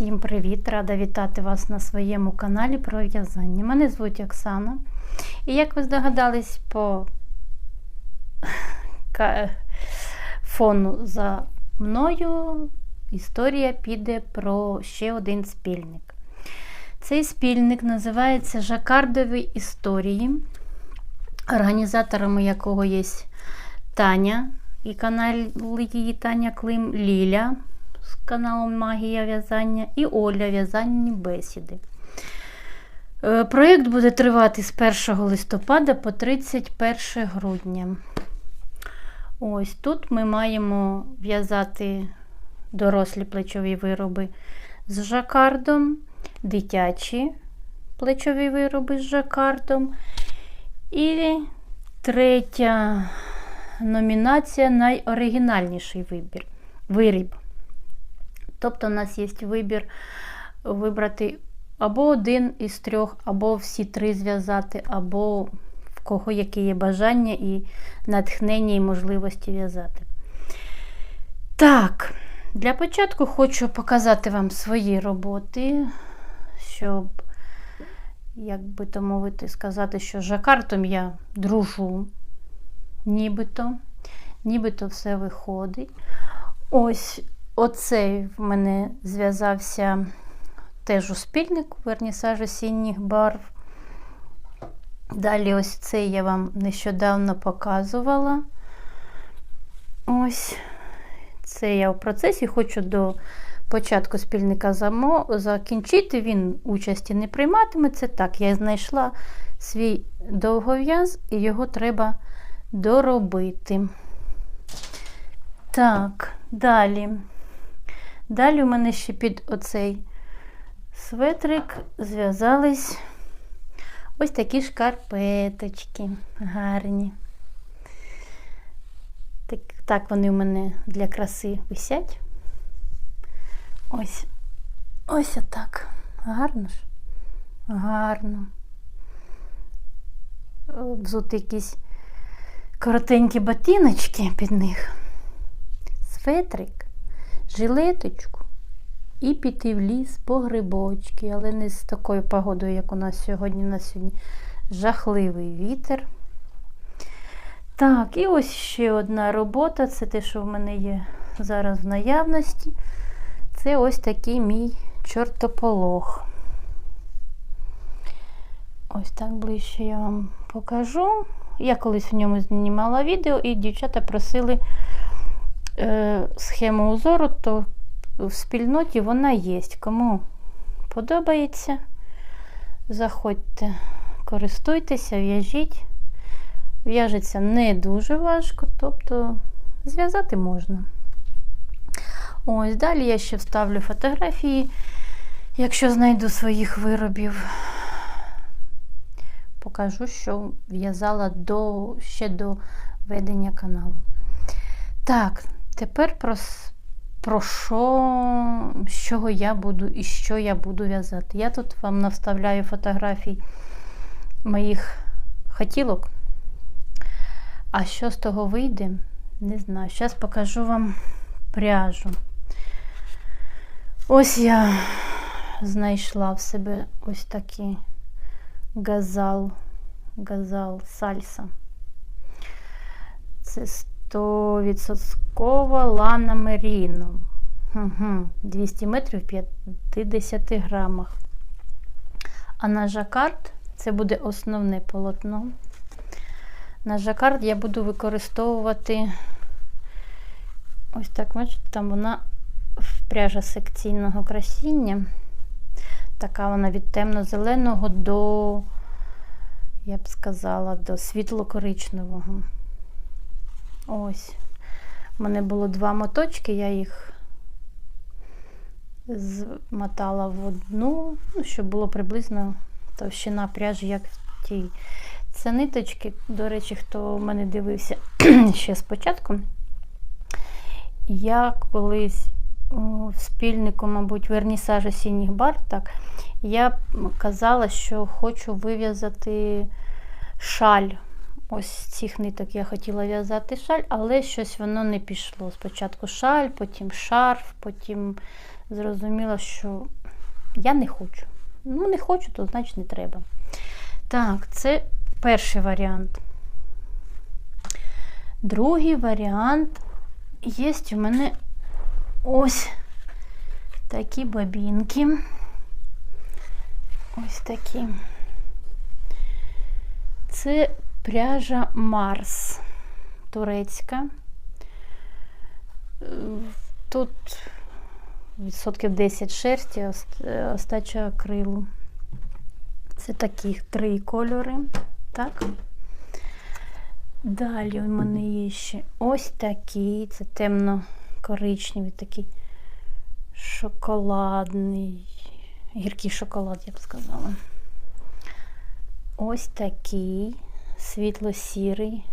Всім привіт! Рада вітати вас на своєму каналі про в'язання. Мене звуть Оксана. І як ви здогадались по фону за мною, історія піде про ще один спільник. Цей спільник називається Жакардові історії, організаторами якого є Таня і канал її Таня Клим Ліля з каналом Магія в'язання і Оля В'язальні бесіди. Е, Проєкт буде тривати з 1 листопада по 31 грудня. Ось тут ми маємо в'язати дорослі плечові вироби з жакардом, дитячі плечові вироби з жакардом. І третя номінація найоригінальніший вибір, виріб. Тобто, у нас є вибір вибрати або один із трьох, або всі три зв'язати, або в кого яке є бажання і натхнення і можливості в'язати. Так, для початку хочу показати вам свої роботи, щоб, як би то мовити, сказати, що жакартом я дружу, нібито, нібито все виходить. Ось Оцей в мене зв'язався теж у спільник, вернісаж осінніх барв. Далі ось цей я вам нещодавно показувала. Ось це я в процесі хочу до початку спільника замо... закінчити. Він участі не прийматиме. Це так, я знайшла свій довгов'яз і його треба доробити. Так, далі. Далі у мене ще під оцей светрик зв'язались ось такі шкарпеточки гарні. Так, так вони у мене для краси висять. Ось ось отак. Гарно ж? Гарно. Взути якісь коротенькі ботиночки під них. Светрик жилеточку і піти в ліс по грибочки, але не з такою погодою, як у нас сьогодні. На сьогодні жахливий вітер. Так, і ось ще одна робота. Це те, що в мене є зараз в наявності. Це ось такий мій чортополох. Ось так ближче я вам покажу. Я колись в ньому знімала відео, і дівчата просили схему узору, то в спільноті вона є. Кому подобається, заходьте, користуйтеся, в'яжіть. В'яжеться не дуже важко, тобто зв'язати можна. Ось, далі я ще вставлю фотографії, якщо знайду своїх виробів. Покажу, що в'язала до, ще до ведення каналу. Так, Тепер про, про що, з чого я буду і що я буду в'язати. Я тут вам навставляю фотографій моїх хотілок. А що з того вийде, не знаю. Зараз покажу вам пряжу. Ось я знайшла в себе ось такий газал, газал сальса. Це 100% лана меріно. Угу. 200 метрів в 50 грамах. А на жакард це буде основне полотно. На жакард я буду використовувати ось так, бачите, там вона пряжа секційного красіння. Така вона від темно-зеленого до, я б сказала, до світло-коричневого. Ось. У мене було два моточки, я їх змотала в одну, ну, щоб було приблизно товщина пряжі, як в тій. Це ниточки, до речі, хто в мене дивився ще спочатку. Я колись в спільнику, мабуть, вернісаж осінніх бар, так, я казала, що хочу вив'язати шаль. Ось цих ниток я хотіла в'язати шаль, але щось воно не пішло. Спочатку шаль, потім шарф, потім зрозуміла, що я не хочу. Ну, не хочу, то значить не треба. Так, це перший варіант. Другий варіант є у мене ось такі бабінки. Ось такі. Це пряжа Марс турецька. Е, Тут відсотків 10 шерсті, е, остача акрилу. Це таких три кольори. Так. Далі у мене є ще ось такий, це темно-коричневий, такий шоколадний, гіркий шоколад, я б сказала. Ось такий світло-сірий.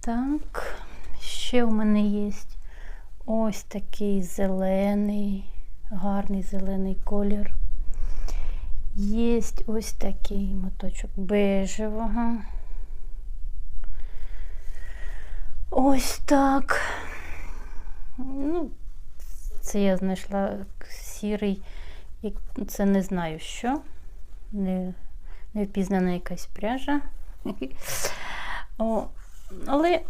Так, ще у мене є ось такий зелений, гарний зелений колір. Є ось такий моточок бежевого. Ось так. Ну, це я знайшла сірий, це не знаю що. Не, не впізнана якась пряжа. О, але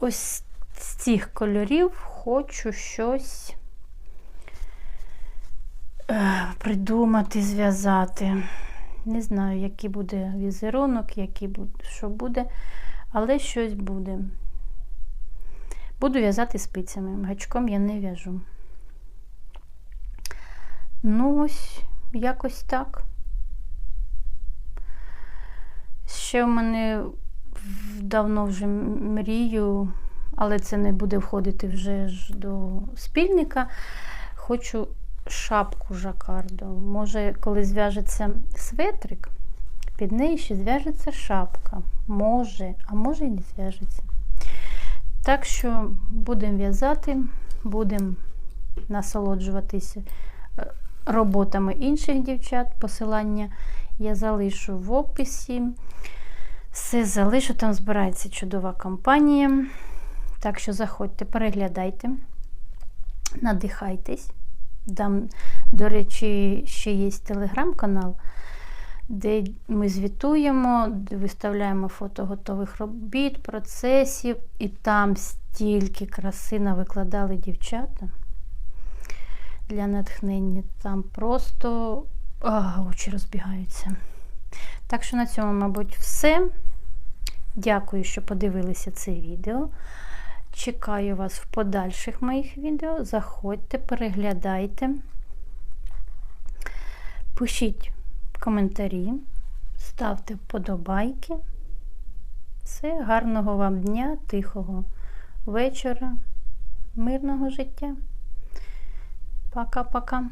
ось з цих кольорів хочу щось е, придумати, зв'язати. Не знаю, який буде візерунок, який буде, що буде, але щось буде. Буду в'язати спицями. Гачком я не в'яжу. Ну, ось, якось так. Ще в мене давно вже мрію, але це не буде входити вже ж до спільника. Хочу шапку жакарду. Може, коли зв'яжеться светрик, під неї ще зв'яжеться шапка. Може, а може і не зв'яжеться. Так що будемо в'язати, будемо насолоджуватися е, роботами інших дівчат. Посилання я залишу в описі. Все залишу, там збирається чудова компанія. Так що заходьте, переглядайте, надихайтесь. Там, до речі, ще є телеграм-канал, де ми звітуємо, де виставляємо фото готових робіт, процесів, і там стільки краси навикладали дівчата для натхнення. Там просто а, очі розбігаються. Так що на цьому, мабуть, все. Дякую, що подивилися це відео. Чекаю вас в подальших моїх відео. Заходьте, переглядайте, пишіть коментарі, ставте вподобайки. Все, гарного вам дня, тихого вечора, мирного життя. Пока-пока.